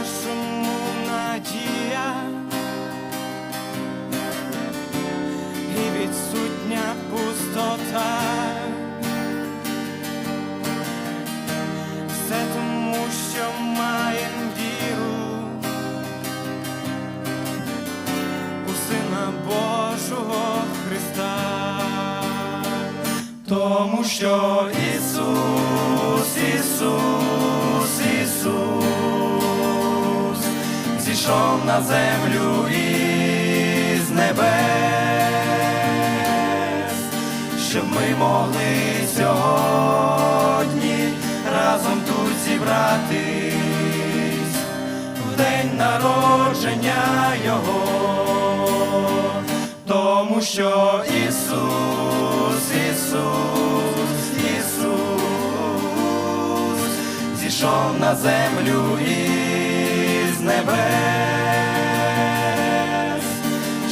нашому надія. І відсутня пустота. Все тому, що маєм віру. У Сина Божого Христа, тому що Ісус, Ісус, зійшов на землю із небес, щоб ми могли сьогодні разом тут зібратись в день народження Його, тому що Ісус, Ісус, Ісус зійшов на землю із небес,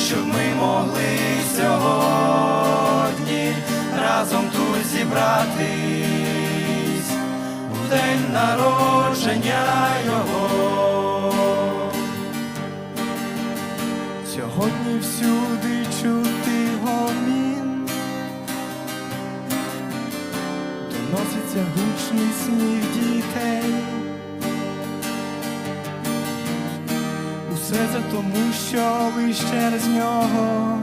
щоб ми могли сьогодні разом тут зібратись в день народження Його. Сьогодні всюди чути гомін, доноситься гучний сміх дітей. Усе це тому, що лиш через нього.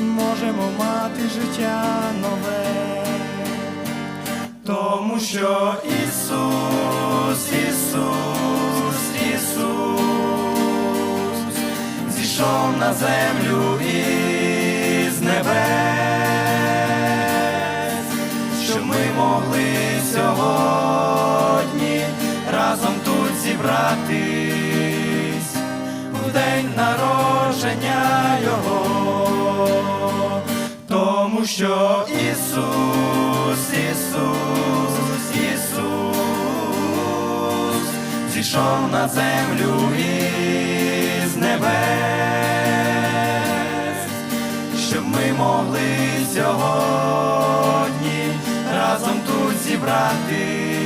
Можемо мати життя нове, тому що Ісус, Ісус, Ісус зійшов на землю із зібратись в день народження Його, тому що Ісус, Ісус, Ісус зійшов на землю із небес, щоб ми могли сьогодні разом тут зібратись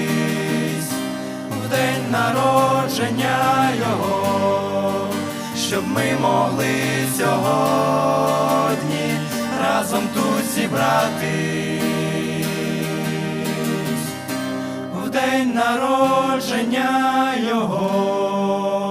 день народження Його, щоб ми могли сьогодні разом тут зібратись в день народження Його.